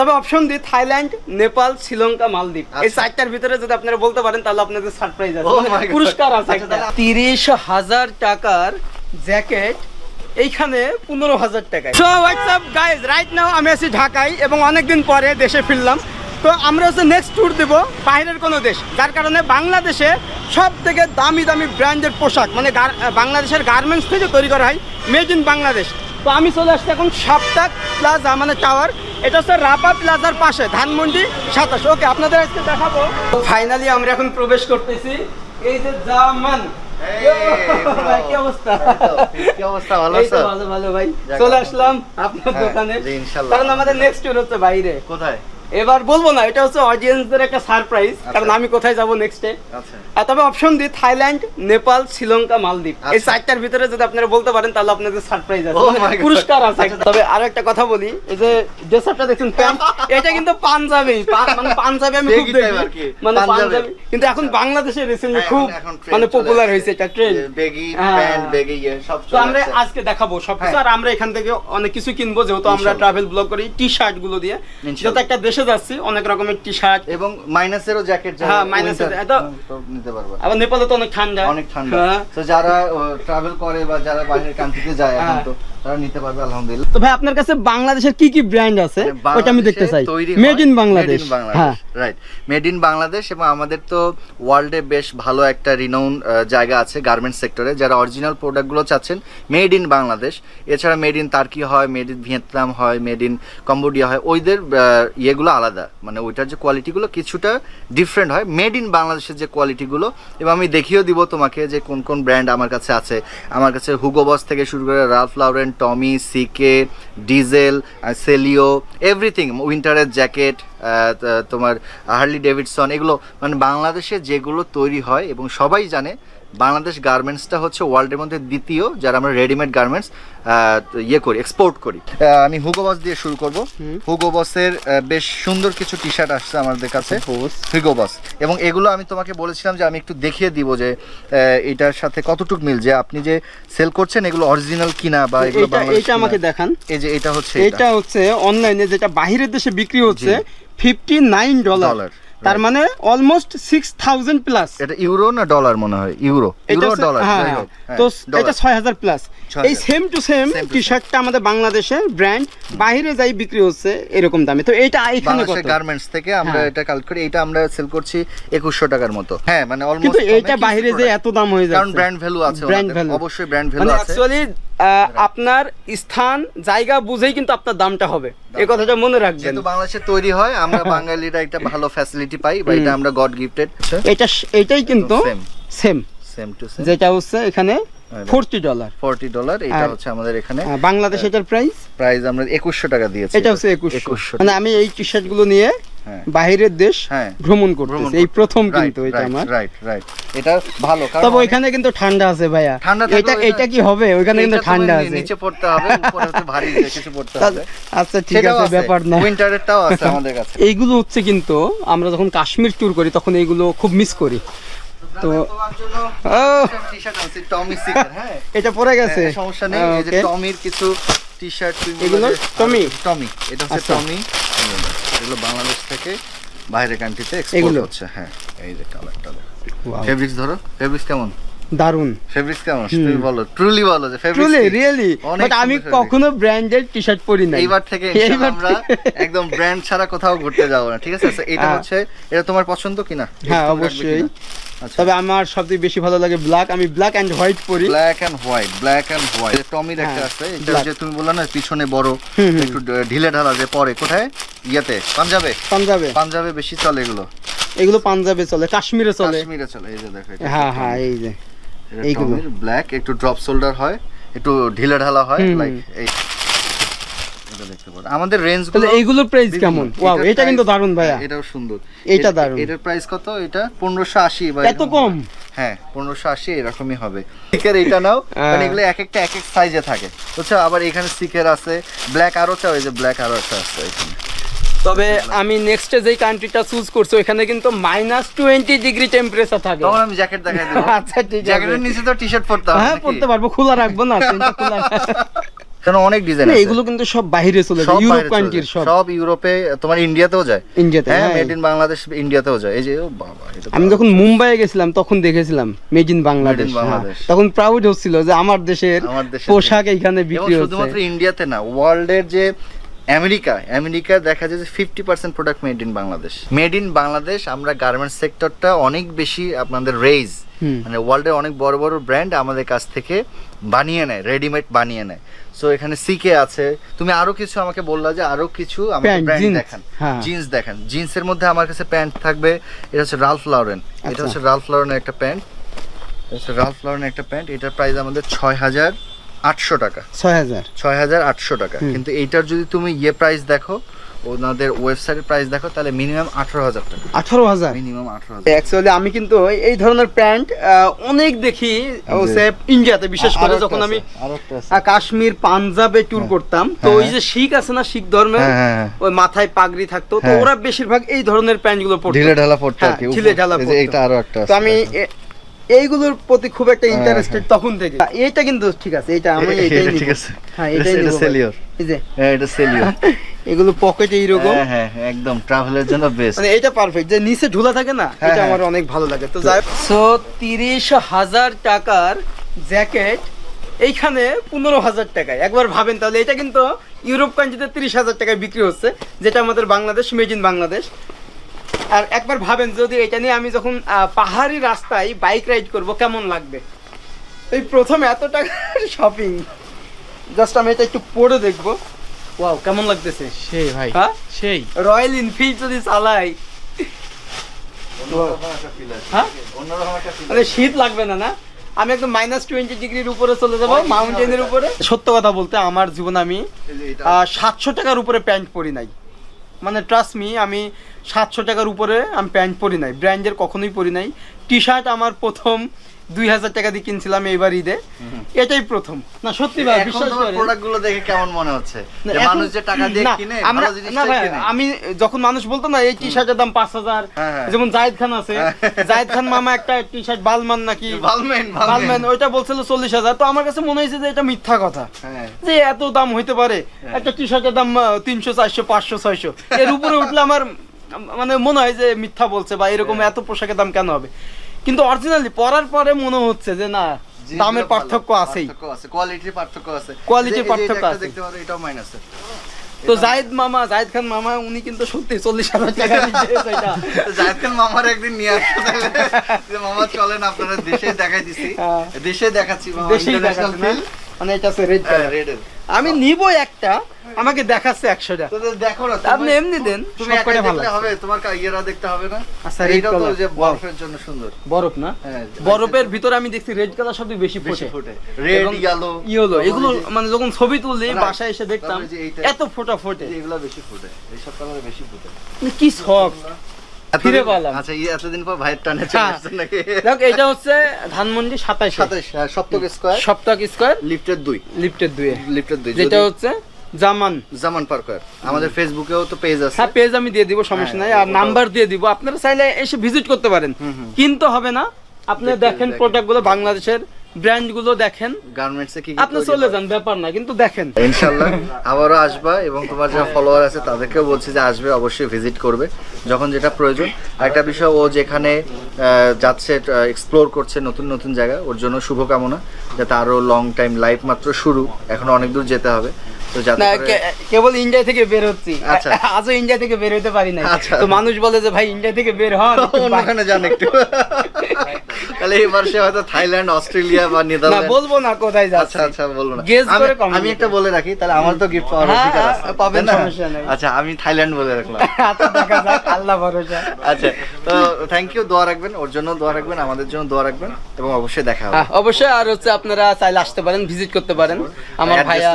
তবে অপশন দিই থাইল্যান্ড নেপাল শ্রীলঙ্কা মালদ্বীপ। এই আচ্ছা। চারটার ভিতরে যদি আপনারা বলতে পারেন তাহলে আপনাদের সারপ্রাইজ আছে। Oh মানে. পুরস্কার আছে আচ্ছা, তিরিশ হাজার টাকার জ্যাকেট এইখানে পনেরো হাজার টাকায়। So WhatsApp guys right now আমি আছি ঢাকায় এবং অনেকদিন পরে দেশে ফিরলাম। তো আমরা হচ্ছে নেক্সট ট্যুর দেবো বাইরের কোনো দেশ যার কারণে বাংলাদেশে সব থেকে দামি দামি ব্র্যান্ডের পোশাক মানে বাংলাদেশের গার্মেন্টস থেকে তৈরি করা হয় মেড ইন বাংলাদেশ। তো আমি চলে আসছি এখন সাপ্তাক প্লাজা মানে টাওয়ার এটা হচ্ছে রাপা প্লাজার পাশে ধানমন্ডি সাতাশ। ওকে আপনাদের আজকে দেখাবো। ফাইনালি আমরা এখন প্রবেশ করতেছি। এই যে জামান। অবস্থা? ভালো এই তো আছো? ভালো ভালো ভাই। চলে আসলাম আপনার দোকানে। কারণ আমাদের নেক্সট ট্যুর হচ্ছে বাইরে। কোথায়? এবার বলব না এটা হচ্ছে অডিয়েন্সদের একটা সারপ্রাইজ কারণ আমি কোথায় যাব নেক্সটে আচ্ছা। তবে অপশন দিই থাইল্যান্ড নেপাল শ্রীলঙ্কা মালদ্বীপ। এই আচ্ছা। চারটার ভিতরে যদি আপনারা বলতে পারেন তাহলে আপনাদের সারপ্রাইজ আছে। Oh মানে. পুরস্কার আছে। আচ্ছা। তবে আরও একটা কথা বলি এই যে ড্রেসআপটা দেখছেন প্যান্ট এটা কিন্তু পাঞ্জাবি। মানে পাঞ্জাবি আমি খুব দেখি। মানে পাঞ্জাবি। কিন্তু এখন বাংলাদেশে রিসেন্টলি হ্যাঁ, খুব মানে পপুলার। হয়েছে এটা ট্রেন্ড বেগি হ্যাঁ। প্যান্ট বেগি সব তো আমরা আজকে দেখাবো সব কিছু আর আমরা এখান থেকে অনেক কিছু কিনবো যেহেতু আমরা ট্রাভেল ব্লগ করি টি শার্টগুলো দিয়ে। যেহেতু একটা দেশে যাচ্ছি অনেক রকমের টি শার্ট এবং মাইনাসেরও জ্যাকেট হ্যাঁ, মাইনাসের এত- নিতে পারবা আবার নেপালে তো অনেক ঠান্ডা অনেক ঠান্ডা হ্যাঁ। তো যারা ট্রাভেল করে বা যারা বাইরের কান্ট্রিতে যায় এখন হ্যাঁ। তো তারা নিতে পারবে আলহামদুলিল্লাহ। তো ভাই আপনার কাছে বাংলাদেশের কি কি ব্র্যান্ড আছে? ওটা আমি দেখতে চাই। মেড ইন বাংলাদেশ হ্যাঁ। রাইট মেড ইন বাংলাদেশ এবং আমাদের তো ওয়ার্ল্ডে বেশ ভালো একটা রিনাউন জায়গা আছে গার্মেন্টস সেক্টরে যারা অরিজিনাল প্রোডাক্টগুলো চাচ্ছেন মেড ইন বাংলাদেশ এছাড়া মেড ইন তার্কি হয় মেড ইন ভিয়েতনাম হয় মেড ইন কম্বোডিয়া হয়। ওইদের ইয়েগুলো আলাদা। মানে ওইটার যে কোয়ালিটিগুলো কিছুটা ডিফারেন্ট হয়। মেড ইন বাংলাদেশের যে কোয়ালিটিগুলো এবং আমি দেখিয়েও দিব তোমাকে যে কোন কোন ব্র্যান্ড আমার কাছে আছে। আমার কাছে হুগো বস থেকে শুরু করে Ralph Lauren Tommy, CK, Diesel Celio, everything, উইন্টারের jacket তোমার হার্লি ডেভিডসন, এগুলো মানে বাংলাদেশে যেগুলো তৈরি হয় এবং সবাই জানে বাংলাদেশ গার্মেন্টসটা হচ্ছে ওয়ার্ল্ডের মধ্যে দ্বিতীয় যারা আমরা রেডিমেড গার্মেন্টস ইয়ে করি এক্সপোর্ট করি। আমি হুগো বস দিয়ে শুরু করব। হুগো বসের বেশ সুন্দর কিছু টি শার্ট আসছে আমাদের কাছে। হিগো বস এবং এগুলো আমি তোমাকে বলেছিলাম যে আমি একটু দেখিয়ে দিব যে এটার সাথে কতটুক মিল যে আপনি যে সেল করছেন এগুলো অরিজিনাল কিনা বা এগুলো এটা আমাকে দেখান। এই যে এটা হচ্ছে এটা। হচ্ছে অনলাইনে যেটা বাহিরের দেশে বিক্রি হচ্ছে ফিফটি নাইন ডলার তার মানে অলমোস্ট সিক্স থাউজেন্ড প্লাস এটা ইউরো না ডলার মনে হয়? ইউরো ইউরো ডলার তো এটা ছয় হাজার প্লাস এই সেম টু সেম টি শার্টটা আমাদের বাংলাদেশের ব্র্যান্ড বাইরে যাই বিক্রি হচ্ছে এরকম দামে। তো এটা এখানে কত? গার্মেন্টস থেকে আমরা হ্যাঁ। এটা কালেক্ট করি। এটা আমরা সেল করছি একুশশো টাকার মতো। হ্যাঁ মানে অলমোস্ট কিন্তু এটা বাইরে যে এত দাম হয়ে কারণ ব্র্যান্ড ভ্যালু আছে ওনাদের, value। অবশ্যই ব্র্যান্ড ভ্যালু মানে আছে। অ্যাকচুয়ালি আপনার স্থান জায়গা বুঝেই কিন্তু আপনার দামটা হবে। এই কথাটা মনে রাখবেন। যেহেতু বাংলাদেশে তৈরি হয় আমরা বাঙালিরা একটা ভালো ফ্যাসিলিটি পাই বা এটা আমরা গড গিফটেড এটা এটাই কিন্তু. সেম সেম টু সেম যেটা হচ্ছে এখানে হ্যাঁ, ফোরটি ডলার। ফোরটি ডলার এটা হচ্ছে আমাদের এখানে বাংলাদেশ এটার প্রাইস প্রাইস আমরা একুশশো টাকা দিয়েছি। এটা হচ্ছে একুশশো। মানে আমি এই টি নিয়ে হ্যাঁ। বাইরের দেশ হ্যাঁ। ভ্রমণ করতেছি। এই প্রথম কিন্তু এটা আমার। রাইট রাইট এটা ভালো কারণ তবে ওইখানে কিন্তু ঠান্ডা আছে ভাইয়া। ঠান্ডা এটা এটা কি হবে? ওইখানে কিন্তু ঠান্ডা আছে। নিচে পড়তে হবে উপরে হচ্ছে ভারী কিছু পড়তে হবে। আচ্ছা ঠিক আছে ব্যাপার না। উইন্টারেরটাও আছে আমাদের কাছে। এইগুলো হচ্ছে কিন্তু আমরা যখন কাশ্মীর ট্যুর করি তখন এইগুলো খুব মিস করি। তো হ্যাঁ? এটা পরে গেছে। হ্যাঁ, সমস্যা নেই এই যে টমির কিছু টি-শার্ট এগুলো টমি? টমি এটা হচ্ছে আচ্ছা। টমি এগুলো বাংলাদেশ থেকে বাইরের কান্ট্রিতে এক্সপোর্ট হচ্ছে হ্যাঁ এই যে কালারটা ফেব্রিক্স ধরো ফেব্রিক্স কেমন? দারুণ ফেব্রিক্স কেমন? তুমি বলো ট্রুলি বলো যে ট্রুলি রিয়েলি বাট আমি কখনো ব্র্যান্ডেড টি শার্ট পরি না এইবার থেকে আমরা একদম ব্র্যান্ড ছাড়া কোথাও ঘুরতে যাব না ঠিক আছে? এটা। হচ্ছে এটা তোমার পছন্দ কিনা? হ্যাঁ, অবশ্যই। আচ্ছা। তবে আমার সবথেকে বেশি ভালো লাগে ব্ল্যাক আমি ব্ল্যাক এন্ড হোয়াইট পরি। Black and white black and white টমির একটা আছে এটা যে তুমি বললে না পিছনে বড়। একটু ঢিলে ঢালা যে পরে কোথায়? ইয়েতে পাঞ্জাবে? পাঞ্জাবে। পাঞ্জাবে বেশি চলে এগুলো। এগুলো পাঞ্জাবে চলে কাশ্মীরে চলে। কাশ্মীরে চলে এই যে দেখো হ্যাঁ হ্যাঁ এই যে। এইগুলো। ব্ল্যাক একটু ড্রপ শোল্ডার হয় একটু ঢিলে ঢালা হয় লাইক এই এটা আমাদের রেঞ্জ তাহলে এইগুলোর প্রাইস কেমন? ওয়াও এটা কিন্তু দারুণ ভাইয়া। এটাও সুন্দর। এটা দারুণ। এটার প্রাইস কত? এটা পনেরোশো আশি বা এত কম? হ্যাঁ পনেরোশো আশি এরকমই হবে। এইটা নাও হ্যাঁ। মানে এগুলো এক একটা এক এক সাইজে থাকে। বুঝছ আবার এখানে আছে। ব্ল্যাক আরও চাও এই যে ব্ল্যাক আরও একটা আছে এখানে। তবে আমি নেক্সটে যেই কান্ট্রিটা চুজ করছি ওখানে কিন্তু মাইনাস টোয়েন্টি ডিগ্রি টেম্পারেচার থাকে। তখন আমি জ্যাকেট দেখাই দেবো। আচ্ছা ঠিক আছে। জ্যাকেটের নিচে তো টি শার্ট পরতে হবে হ্যাঁ? পড়তে পারব খোলা রাখব না খোলা কারণ অনেক ডিজাইন না, এগুলো কিন্তু সব বাইরে চলে যায় ইউরোপ কান্ট্রির সব। সব ইউরোপে তোমার ইন্ডিয়াতেও যায়। ইন্ডিয়াতে হ্যাঁ। মেড ইন বাংলাদেশ ইন্ডিয়াতেও যায়। এই যে ও বাবা এটা আমি যখন মুম্বাইয়ে গেছিলাম তখন দেখেছিলাম মেড ইন বাংলাদেশ। তখন প্রাউড হচ্ছিল যে আমার দেশের পোশাক এখানে বিক্রি শুধুমাত্র হচ্ছে ইন্ডিয়াতে না ওয়ার্ল্ডের যে আমেরিকা আমেরিকা দেখা যায় যে fifty percent product made in Bangladesh. Made in Bangladesh আমরা গার্মেন্টস সেক্টরটা অনেক বেশি আপনাদের রেজ মানে ওয়ার্ল্ডের অনেক বড় বড় ব্র্যান্ড আমাদের কাছ থেকে বানিয়ে নেয় রেডিমেড বানিয়ে নেয়। সো এখানে সিকে আছে। তুমি আরও কিছু আমাকে বললা যে আরও কিছু আমাকে ব্র্যান্ড দেখান। হ্যাঁ। জিন্স দেখান। জিন্সের মধ্যে আমার কাছে প্যান্ট থাকবে এটা হচ্ছে রালফ লাউরেন এটা আচ্ছা। হচ্ছে রালফ লাউরেনের একটা প্যান্ট এটা হচ্ছে রালফ লাউরেনের একটা প্যান্ট এটার প্রাইস আমাদের ছয় হাজার। আটশো টাকা। ছয় হাজার। ছয় হাজার আটশো টাকা। কিন্তু এইটার যদি তুমি ইয়ে প্রাইস দেখো ওনাদের ওয়েবসাইটের প্রাইস দেখো তাহলে মিনিমাম আঠারো হাজার টাকা। আঠারো হাজার? মিনিমাম আঠারো হাজার। অ্যাকচুয়ালি আমি কিন্তু এই ধরনের প্যান্ট অনেক দেখি ইন্ডিয়াতে বিশেষ করে যখন আমি কাশ্মীর পাঞ্জাবে ট্যুর করতাম তো হ্যাঁ। ওই যে শিখ আছে না শিখ ধর্মের হ্যাঁ, হ্যাঁ, হ্যাঁ। ওই মাথায় পাগড়ি থাকতো তো হ্যাঁ। ওরা বেশিরভাগ এই ধরনের প্যান্টগুলো পরতো। ঢিলে ঢালা পড়তে হ্যাঁ, ঢিলে ঢালা এই যে পড়তো। আরও একটা তো আমি এইগুলোর প্রতি খুব একটা হ্যাঁ, ইন্টারেস্টেড তখন থেকে। এইটা কিন্তু ঠিক আছে এটা আমি এটাই নিব। ঠিক আছে। হ্যাঁ এটা- এটাই এটা সেলিওর এই যে। হ্যাঁ এটা সেলিওর এগুলো পকেটে এইরকম। হ্যাঁ হ্যাঁ হ্যাঁ, একদম ট্রাভেলের জন্য বেস্ট মানে এটা পারফেক্ট যে নিচে ঝুলা থাকে না হ্যাঁ, এটা হ্যাঁ। আমার অনেক ভালো লাগে। তো যাই সো তিরিশ হাজার টাকার জ্যাকেট এইখানে পনেরো হাজার টাকায়। একবার ভাবেন তাহলে এটা কিন্তু ইউরোপ কান্ট্রিতে তিরিশ হাজার টাকায় বিক্রি হচ্ছে যেটা আমাদের বাংলাদেশ মেড ইন বাংলাদেশ। আর একবার ভাবেন যদি এটা নিয়ে আমি যখন পাহাড়ি রাস্তায় বাইক রাইড করব কেমন লাগবে? এই প্রথম এত টাকার শপিং জাস্ট আমি এটা একটু পরে দেখব। ওয়াও কেমন লাগতেছে? সেই ভাই হ্যাঁ? সেই। রয়্যাল এনফিল্ড যদি চালাই। হ্যাঁ? মানে শীত লাগবে না না? আমি একদম মাইনাস টোয়েন্টি ডিগ্রির উপরে চলে যাব মাউন্টেনের উপরে। সত্য কথা বলতে আমার জীবনে আমি সাতশো টাকার উপরে প্যান্ট পরি নাই। মানে ট্রাস্ট মি আমি সাতশো টাকার উপরে আমি প্যান্ট পরি নাই ব্র্যান্ডের কখনোই পরি নাই। টি শার্ট আমার প্রথম দুই হাজার টাকা দিয়ে কিনছিলাম এইবার ঈদে। এটাই প্রথম। না সত্যি ভাই বিশ্বাস দেখে কেমন মনে হচ্ছে? না, যে এখন- মানুষ যে টাকা দিয়ে কিনে আমরা না ভাই, আমি যখন মানুষ বলতো না এই টি শার্টের দাম পাঁচ হাজার হ্যাঁ, হ্যাঁ। যেমন জাহিদ খান আছে জাহিদ খান মামা একটা টি শার্ট বালমান নাকি বালম্যান ওইটা বলছিল চল্লিশ হাজার। তো আমার কাছে মনে হয়েছে যে এটা মিথ্যা কথা। হ্যাঁ। যে এত দাম হইতে পারে? একটা টি শার্টের দাম তিনশো চারশো পাঁচশো ছয়শো। এর উপরে উঠলে আমার মানে মনে হয় যে মিথ্যা বলছে বা এরকম হ্যাঁ। এত পোশাকের দাম কেন হবে? কিন্তু অরিজিনালি পরার পরে মনে হচ্ছে যে না দামের পার্থক্য আছেই। কোয়ালিটির পার্থক্য আছে। যে পার্থক্য আছে। দেখতে পারো এটাও মাইনাস তো জাহিদ মামা জাহিদ খান মামা উনি কিন্তু সত্যি চল্লিশ হাজার টাকা জাহিদ খান মামার একদিন নিয়ে আসতে মামা চলেন আপনারা দেশে দেখাই দিছি। হ্যাঁ। দেশে দেখাচ্ছি ইন্টারন্যাশনাল দেখাচ্ছে? মানে এটা হচ্ছে রেড হ্যাঁ। আমি নিব একটা আমাকে দেখাচ্ছে একশোটা। দেখো না আপনি এমনি দেন তুমি দেখলে হবে তোমার ইয়েরা দেখতে হবে না? আচ্ছা, red তো যে বরফের জন্য সুন্দর। বরফ না? হ্যাঁ বরফের ভিতরে আমি দেখছি রেড কালার সবথেকে বেশি বেশি ফোটে। ফুটে। রেড ইয়েলো ইয়েলো এগুলো মানে যখন ছবি তুললি. বাসায় এসে দেখতাম। এত ফোটা ফোটে। এগুলো বেশি ফুটে কালারে বেশি ফুটে। কি শখ ফিরে পেলাম। আচ্ছা এই এতদিন পর ভাইয়ের টানে চলে হ্যাঁ। নাকি? দেখ এটা হচ্ছে ধানমন্ডি সাতাইশ। সাতাশ হ্যাঁ, সপ্তক স্কোয়ার। সপ্তাহ স্কোয়ার। লিফটের দুই। লিফটের দুয়ে লিফটের দুই। যেটা হচ্ছে জামান। জামান পার্কার আমাদের ফেসবুকেও তো পেজ আছে। হ্যাঁ পেজ আমি দিয়ে দিব সমস্যা নাই। হ্যাঁ, আর নাম্বার দিয়ে দিব। আপনারা চাইলে এসে ভিজিট করতে পারেন। হুম। হবে না। আপনি দেখেন দেখেন। প্রোডাক্টগুলো বাংলাদেশের ব্র্যান্ডগুলো দেখেন গার্মেন্টস কি আপনি চলে যান ব্যাপার না কিন্তু দেখেন। ইনশাআল্লাহ আবারও আসবা এবং তোমার যারা ফলোয়ার আছে তাদেরকেও বলছি যে আসবে অবশ্যই ভিজিট করবে যখন যেটা প্রয়োজন। একটা বিষয় ও যেখানে যাচ্ছে এক্সপ্লোর করছে নতুন নতুন জায়গা ওর জন্য শুভকামনা যাতে আরও লং টাইম লাইফ মাত্র শুরু এখন অনেক দূর যেতে হবে। কেবল ইন্ডিয়া থেকে বের হচ্ছি। আচ্ছা। আজও ইন্ডিয়া থেকে বের হতে পারি না আচ্ছা। তো মানুষ বলে যে ভাই ইন্ডিয়া থেকে বের হন। অন্যখানে যান একটু। তাহলে এবার সে হয়তো থাইল্যান্ড অস্ট্রেলিয়া বা নেদারল্যান্ড। বলব না কোথায় আচ্ছা যাচ্ছে। আচ্ছা বলব না। আমি- করে comment আমি একটা বলে রাখি তাহলে আমার তো গিফট পাওয়ার হ্যাঁ, অধিকার আছে। পাবেন? সমস্যা নেই। আচ্ছা আমি থাইল্যান্ড বলে রাখলাম। আচ্ছা দেখা যাক আল্লাহ ভরসা। আচ্ছা তো থ্যাংক ইউ দোয়া রাখবেন ওর জন্য দোয়া রাখবেন আমাদের জন্য দোয়া রাখবেন এবং অবশ্যই দেখা হবে। হ্যাঁ, অবশ্যই আর হচ্ছে আপনারা চাইলে আসতে পারেন ভিজিট করতে পারেন। আমার ভাইয়া।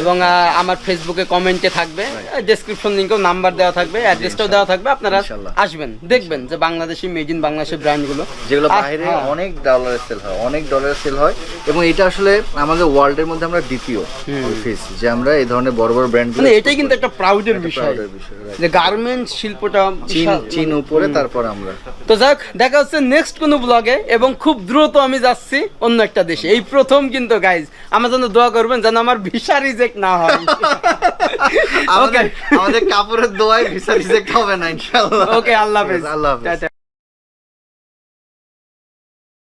এবং আমার ফেসবুকে কমেন্টে থাকবে। ডেসক্রিপশন লিঙ্কেও নাম্বার দেওয়া থাকবে অ্যাড্রেসটাও দেওয়া থাকবে আপনারা আসবেন দেখবেন যে বাংলাদেশি মেড ইন বাংলাদেশের ব্র্যান্ডগুলো যেগুলো বাইরে হ্যাঁ। অনেক ডলারের সেল হয় অনেক ডলারের সেল হয়। এবং এটা আসলে আমাদের ওয়ার্ল্ডের মধ্যে আমরা দ্বিতীয় অফিস যে আমরা এই ধরনের বড় বড় ব্র্যান্ড মানে এটাই কিন্তু একটা প্রাউডের বিষয়। বিষয় যে গার্মেন্টস শিল্পটা চীন চীন উপরে তারপর আমরা। তো যাক দেখা হচ্ছে নেক্সট কোনো ব্লগে এবং খুব দ্রুত আমি যাচ্ছি অন্য একটা দেশে। এই প্রথম কিন্তু গাইজ আমার জন্য দোয়া করবেন যেন আমার ভিসা রিজেক্ট না হয়। আমাদের আমাদের কাপড়ের দোয়ায় ভিসা রিজেক্ট হবে না ইনশাআল্লাহ। ওকে আল্লাহ হাফেজ। আল্লাহ হাফেজ।